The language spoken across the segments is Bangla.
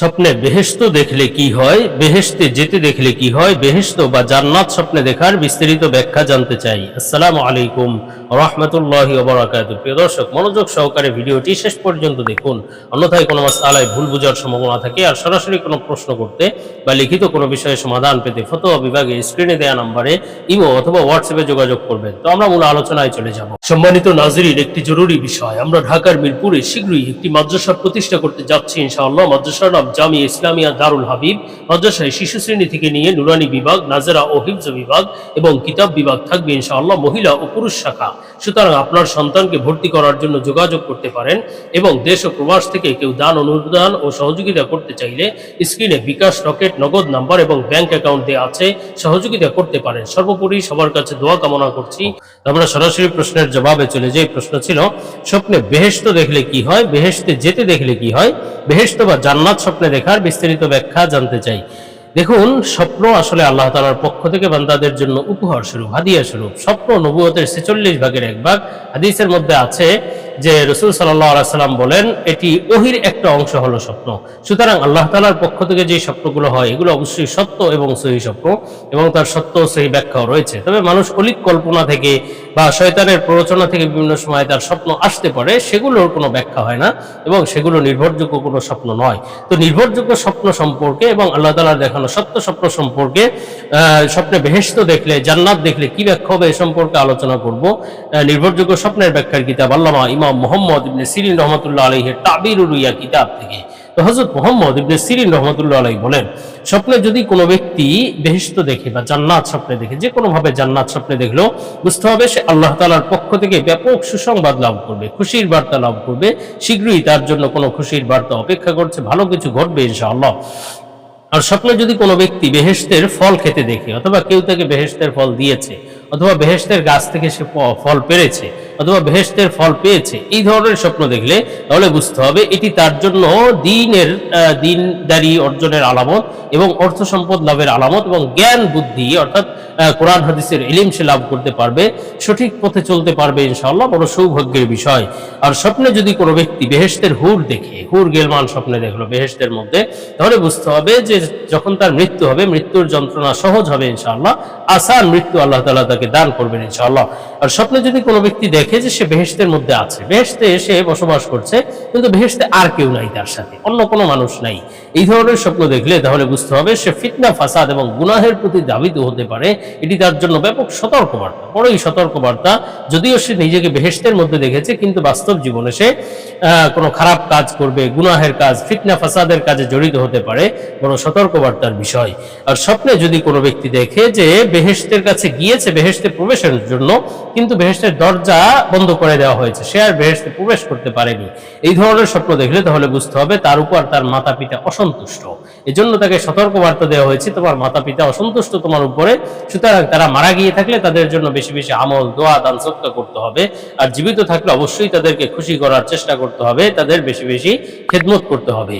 স্বপ্নে বেহেস্ত দেখলে কি হয় বেহেস্তে যেতে দেখলে কি হয় বেহেস্ত বা জান্নাত স্বপ্নে দেখার বিস্তারিত ব্যাখ্যা জানতে চাই। আসসালামু আলাইকুম রহমতুল্লাহি ওবরাকাত প্রিয় দর্শক, মনোযোগ সহকারে ভিডিওটি শেষ পর্যন্ত দেখুন। অন্যথায় কোনো মাসালায় ভুল বোঝার সম্ভাবনা থাকে আর সরাসরি কোনো প্রশ্ন করতে বা লিখিত কোনো বিষয়ে সমাধান পেতে ফতোয়া বিভাগে স্ক্রিনে দেওয়া নম্বরে ইমো অথবা হোয়াটসঅ্যাপে যোগাযোগ করবেন। তো আমরা মূল আলোচনায় চলে যাব। সম্মানিত নাজরির একটি জরুরি বিষয়। আমরা ঢাকার মিরপুরে শীঘ্রই একটি মাদ্রাসা প্রতিষ্ঠা করতে যাচ্ছি ইনশাআল্লাহ। মাদ্রাসার নাম জামি ইসলামিয়া দারুল হাবিব, মাদ্রাসায় শিশু শ্রেণি থেকে নিয়ে নুরানি বিভাগ, নাজেরা ও হিফজ বিভাগ এবং কিতাব বিভাগ থাকবে ইনশাআল্লাহ মহিলা ও পুরুষ শাখা। সুতরাং আপনার সন্তানকে ভর্তি করার জন্য যোগাযোগ করতে পারেন এবং দেশ ও প্রবাস থেকে কেউ দান অনুদান ও সহযোগিতা করতে চাইলে স্ক্রিনে বিকাশ রকেট, নগদ নাম্বার এবং ব্যাংক অ্যাকাউন্ট দেওয়া আছে, সহযোগিতা করতে পারেন। সর্বোপরি সবার কাছে দোয়া কামনা করছি। আমরা সরাসরি প্রশ্নের জবাবে চলে যাই। প্রশ্ন ছিল, স্বপ্নে বেহেস্ত দেখলে কি হয়? বেহেস্তে যেতে দেখলে কি হয়? বেহেস্ত বা জান্নাত স্বপ্নে দেখার বিস্তারিত ব্যাখ্যা জানতে চাই। দেখুন, স্বপ্ন আসলে আল্লাহ তালার পক্ষ থেকে বান্দাদের জন্য উপহার স্বরূপ, হাদিয়া স্বরূপ। স্বপ্ন নবুয়তের ছেচল্লিশ ভাগের এক ভাগ। হাদিসের মধ্যে আছে যে রসুল সাল্লাম বলেন, এটি ওহির একটা অংশ হলো স্বপ্ন। সুতরাং আল্লাহ তালার পক্ষ থেকে যে স্বপ্নগুলো হয়, এগুলো অবশ্যই সত্য এবং সহি স্বপ্ন এবং তার সত্য সহি ব্যাখ্যাও রয়েছে। তবে মানুষ অলিক কল্পনা থেকে বা শয়তানের প্ররোচনা থেকে বিভিন্ন সময় তার স্বপ্ন আসতে পারে, সেগুলোর কোনো ব্যাখ্যা হয় না এবং সেগুলো নির্ভরযোগ্য কোনো স্বপ্ন নয়। তো নির্ভরযোগ্য স্বপ্ন সম্পর্কে এবং আল্লাহ তালার দেখানো সত্য স্বপ্ন সম্পর্কে স্বপ্নে বেহেস্ত দেখলে, জান্নাত দেখলে কি ব্যাখ্যা হবে এ সম্পর্কে আলোচনা করব। নির্ভরযোগ্য স্বপ্নের ব্যাখ্যার কিতাব আল্লামা ইমাম মোহাম্মদ ইবনে সিরিন রহমতুল্লাহ আলহের তাবির উরুইয়া কিতাব থেকে। তো হজরত মোহাম্মদ ইবনে সিরিন রহমতুল্লাহ আলাই বলেন, স্বপ্নে যদি কোনো ব্যক্তি বেহেস্ত দেখে বা জান্নাত স্বপ্নে দেখে, যে কোনো ভাবে জান্নাত স্বপ্নে দেখল, বুঝতে হবে সে আল্লাহ তালার পক্ষ থেকে ব্যাপক সুসংবাদ লাভ করবে, খুশির বার্তা লাভ করবে, শীঘ্রই তার জন্য কোনো খুশির বার্তা অপেক্ষা করছে, ভালো কিছু ঘটবে ইনশাআল্লাহ। আর স্বপ্নে যদি কোনো ব্যক্তি বেহেস্তের ফল খেতে দেখে, অথবা কেউ তাকে বেহেস্তের ফল দিয়েছে অথবা বেহেস্তের গাছ থেকে সে ফল পেরেছে, অথবা বেহেস্তের ফল পেয়েছে, এই ধরনের স্বপ্ন দেখলে তাহলে বুঝতে হবে এটি তার জন্য দিনের দিনদারি অর্জনের আলামত এবং অর্থ সম্পদ লাভের আলামত এবং জ্ঞান, বুদ্ধি, অর্থাৎ কোরআন, হাদিসের এলিম সে লাভ করতে পারবে, সঠিক পথে চলতে পারবে ইনশাআল্লাহ, বড় সৌভাগ্যের বিষয়। আর স্বপ্নে যদি কোনো ব্যক্তি বেহেস্তের হুর দেখে, হুর গেলমান স্বপ্নে দেখল বেহেস্তের মধ্যে, তাহলে বুঝতে হবে যে যখন তার মৃত্যু হবে, মৃত্যুর যন্ত্রণা সহজ হবে ইনশাআল্লাহ আসান মৃত্যু আল্লাহ তালা তাকে দান করবেন ইনশাআল্লাহ। আর স্বপ্নে যদি কোনো ব্যক্তি দেখে যে সে বেহেস্তের মধ্যে আছে বেহেস্তে এসে বসবাস করছে, কিন্তু বেহেস্তে আর কেউ নাই তার সাথে, অন্য কোনো মানুষ নাই। এই ধরনের স্বপ্ন দেখলে তাহলে বুঝতে হবে সে ফিতনা, ফাসাদ এবং গুনাহের প্রতি দাবিত হতে পারে। এটি তার জন্য ব্যাপক সতর্কবার্তা, বড়ই সতর্কবার্তা। যদিও সে নিজেকে বেহেস্তের মধ্যে দেখেছে, কিন্তু বাস্তব জীবনে সে কোনো খারাপ কাজ করবে, গুনাহের কাজ, ফিতনা, ফাসাদের কাজে জড়িত হতে পারে বড় সতর্কবার্তার বিষয়। আর স্বপ্নে যদি কোনো ব্যক্তি দেখে যে বেহেস্তের কাছে গিয়েছে বেহেস্তে প্রবেশের জন্য, কিন্তু বেহেস্তের দরজা বন্ধ করে দেওয়া হয়েছে, সে আর বেহেস্তে প্রবেশ করতে পারেনি। এই ধরনের স্বপ্ন দেখলে তাহলে বুঝতে হবে তার উপর তার মাতা পিতা অসন্তুষ্ট। এজন্য তাকে সতর্কবার্তা দেওয়া হয়েছে, তোমার মাতা পিতা অসন্তুষ্ট তোমার উপরে, সুতরাং তারা মারা গিয়ে থাকলে তাদের জন্য বেশি বেশি আমল, দোয়া, দান সৎকা করতে হবে। আর জীবিত থাকলে অবশ্যই তাদেরকে খুশি করার চেষ্টা করতে হবে, তাদের বেশি বেশি খেদমত করতে হবে।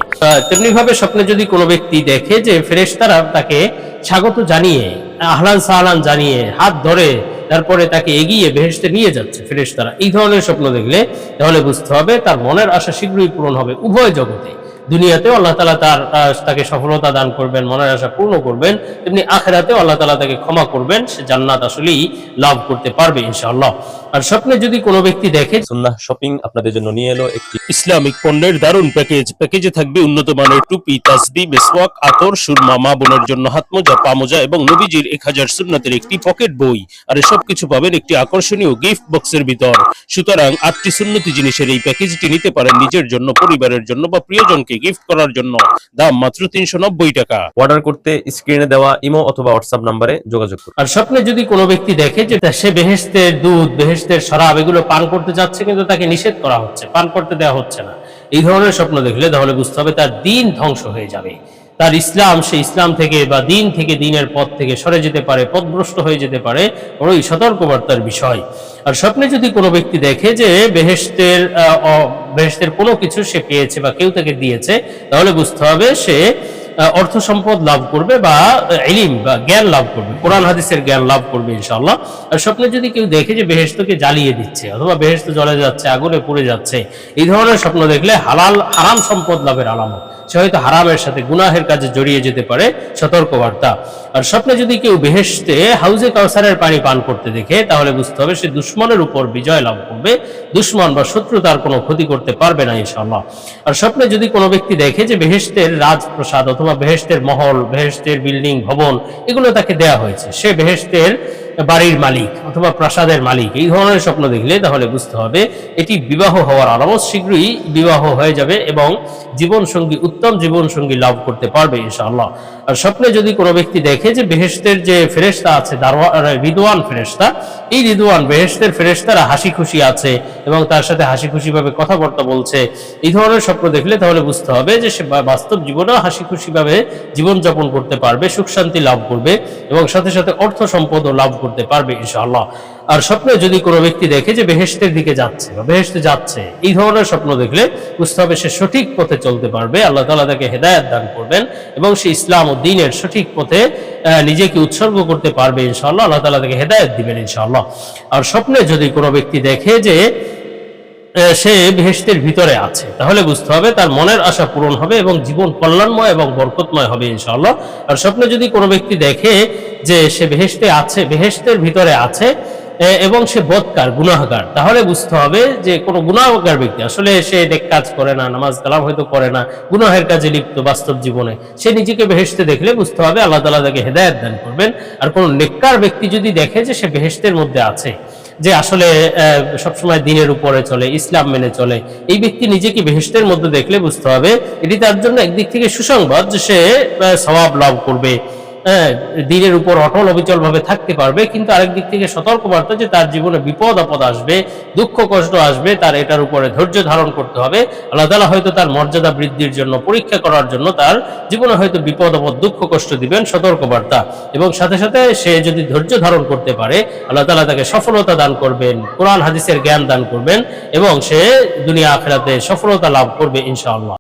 তেমনি ভাবে স্বপ্নে যদি কোনো ব্যক্তি দেখে যে ফেরেশতারা তাকে স্বাগত জানিয়ে, আহলান সাহলান জানিয়ে হাত ধরে তারপরে তাকে এগিয়ে বেহেশতে নিয়ে যাচ্ছে ফেরেশতারা, এই ধরনের স্বপ্ন দেখলে তাহলে বুঝতে হবে তার মনের আশা শীঘ্রই পূরণ হবে উভয় জগতে। দুনিয়াতেও আল্লাহ তালা তার তাকে সফলতা দান করবেন, মনের আশা পূর্ণ করবেন, তেমনি আখেরাতেও আল্লাহ তালা তাকে ক্ষমা করবেন, সে জান্নাত আসলেই লাভ করতে পারবে ইনশাআল্লাহ। আর স্বপ্নে যদি কোনো ব্যক্তি দেখে সুন্নাহ শপিং আপনাদের জন্য নিয়ে এলো একটি ইসলামিক পণ্যের দারুণ প্যাকেজ। প্যাকেজে থাকবে উন্নত মানের টুপি তাসবি মেসওয়াক আতর সুরমা মা বোনের জন্য হাতমোজা পামোজা এবং নবীজির এক হাজার সুন্নাতের একটি পকেট বই। আর এসব কিছু পাবেন একটি আকর্ষণীয় গিফট বক্সের ভিতর। সুতরাং আটটি সুন্নতি জিনিসের এই প্যাকেজটি নিতে পারেন নিজের জন্য পরিবারের জন্য বা প্রিয়জনকে গিফট করার জন্য। দাম মাত্র তিনশো নব্বই টাকা। অর্ডার করতে স্ক্রিনে দেওয়া ইমো অথবা হোয়াটসঅ্যাপ নাম্বারে যোগাযোগ করুন। আর স্বপ্নে যদি কোনো ব্যক্তি দেখে যে সে বেহেস্তের দুধ বেহেস্তের শরাব এগুলো পান করতে যাচ্ছে কিন্তু তাকে নিষেধ করা হচ্ছে, পান করতে দেওয়া হচ্ছে না। এই ধরনের স্বপ্ন দেখলে তাহলে বুঝতে হবে তার দিন ধ্বংস হয়ে যাবে। তার ইসলাম, সে ইসলাম থেকে বা দিন থেকে দিনের পথ থেকে সরে যেতে পারে, পথভ্রষ্ট হয়ে যেতে পারে বড়ই সতর্কবার্তার বিষয়। আর স্বপ্নে যদি কোনো ব্যক্তি দেখে যে বেহেস্তের বেহেস্তের কোনো কিছু সে পেয়েছে বা কেউ তাকে দিয়েছে, তাহলে বুঝতে হবে সে অর্থ সম্পদ লাভ করবে বা ইলিম বা জ্ঞান লাভ করবে। কোরআন, হাদিসের জ্ঞান লাভ করবে ইনশাল্লাহ আর স্বপ্নে যদি কেউ দেখে যে বেহেস্তকে জ্বালিয়ে দিচ্ছে অথবা বেহেস্ত জ্বলে যাচ্ছে, আগুনে পুড়ে যাচ্ছে, এই ধরনের স্বপ্ন দেখলে হালাল, হারাম সম্পদ লাভের আলামত। সে হয়তো হারামের সাথে গুনাহের কাজে জড়িয়ে যেতে পারে সতর্ক বার্তা আর স্বপ্নে যদি কেউ বেহেশতে হাউজে কাউসারের পানি পান করতে দেখে, তাহলে বুঝতে হবে সে দুশ্মনের উপর বিজয় লাভ করবে। দুশ্মন বা শত্রু তার কোনো ক্ষতি করতে পারবে না, ইনশাআল্লাহ। আর স্বপ্নে যদি কোনো ব্যক্তি দেখে যে বেহেস্তের রাজপ্রসাদ অথবা বেহেস্তের মহল বেহেস্তের বিল্ডিং, ভবন, এগুলো তাকে দেয়া হয়েছে। সে বেহেশতের বাড়ির মালিক অথবা প্রাসাদের মালিক, এই ধরনের স্বপ্ন দেখলে তাহলে বুঝতে হবে এটি বিবাহ হওয়ার আলামত শীঘ্রই বিবাহ হয়ে যাবে এবং জীবন সঙ্গী উত্তম জীবন সঙ্গী লাভ করতে পারবে ইনশাআল্লাহ। আর স্বপ্নে যদি কোনো ব্যক্তি দেখে যে বেহেশতের যে ফেরেশতা আছে রিদওয়ান ফেরেশতা, এই রিদওয়ান বেহেশতের ফেরেশতারা হাসি খুশি আছে এবং তার সাথে হাসি খুশি ভাবে কথাবার্তা বলছে, এই ধরনের স্বপ্ন দেখলে তাহলে বুঝতে হবে যে সে বাস্তব জীবনেও হাসি খুশিভাবে জীবনযাপন করতে পারবে, সুখ শান্তি লাভ করবে এবং সাথে সাথে অর্থ সম্পদও লাভ করতে পারবে, ইনশাআল্লাহ। আর স্বপ্নে যদি কোনো ব্যক্তি দেখে যে বেহেশতের দিকে যাচ্ছে বা বেহেশতে যাচ্ছে, এই ধরনের স্বপ্ন দেখলে বুঝতে সে সঠিক পথে চলতে পারবে, আল্লাহ তাআলা তাকে হেদায়েত দান করবেন এবং সে ইসলাম ও দ্বীনের সঠিক পথে নিজেকে উৎসর্গ করতে পারবে, ইনশাআল্লাহ। আল্লাহ তাআলা তাকে হেদায়েত দিবেন, ইনশাআল্লাহ। আর স্বপ্নে যদি কোনো ব্যক্তি দেখে যে সে বেহেশতের ভিতরে আছে, তাহলে বুঝতে হবে তার মনের আশা পূরণ হবে এবং জীবন কল্যাণময় এবং বরকতময় হবে, ইনশাআল্লাহ। আর স্বপ্নে যদি কোনো ব্যক্তি দেখে যে সে বেহেশতে আছে, বেহেশতের ভিতরে আছে এবং সে বদকার গুনাহগার। তাহলে বুঝতে হবে যে কোনো গুনাহগার ব্যক্তি, আসলে সে নেক কাজ করে না, নামাজ কালাম হয়তো করে না, গুনাহের কাজে লিপ্ত বাস্তব জীবনে। সে নিজেকে বেহেশতে দেখলে বুঝতে হবে আল্লাহ তাআলা তাকে হেদায়েত দান করবেন। আর কোনো নেককার ব্যক্তি যদি দেখে যে সে বেহেশতের মধ্যে আছে, যে আসলে সবসময় দিনের উপরে চলে, ইসলাম মেনে চলে, এই ব্যক্তি নিজেকে বেহেশতের মধ্যে দেখলে বুঝতে হবে, এটি তার জন্য একদিক থেকে সুসংবাদ যে সে সওয়াব লাভ করবে। দিনের উপর অটল অবিচল ভাবে থাকতে পারবে, কিন্তু আরেক দিক থেকে সতর্ক বার্তা যে তার জীবনে বিপদ, আপদ আসবে, দুঃখ, কষ্ট আসবে, তার এটার উপরে ধৈর্য ধারণ করতে হবে। আল্লাহ তাআলা হয়তো তার মর্যাদা বৃদ্ধির জন্য, পরীক্ষা করার জন্য তার জীবনে হয়তো বিপদ, আপদ, দুঃখ, কষ্ট দিবেন সতর্ক বার্তা এবং সাথে সাথে সে যদি ধৈর্য ধারণ করতে পারে, আল্লাহ তাআলা তাকে সফলতা দান করবেন, কোরআন, হাদিসের জ্ঞান দান করবেন, এবং সে দুনিয়া, আখেরাতে সফলতা লাভ করবে ইনশাআল্লাহ।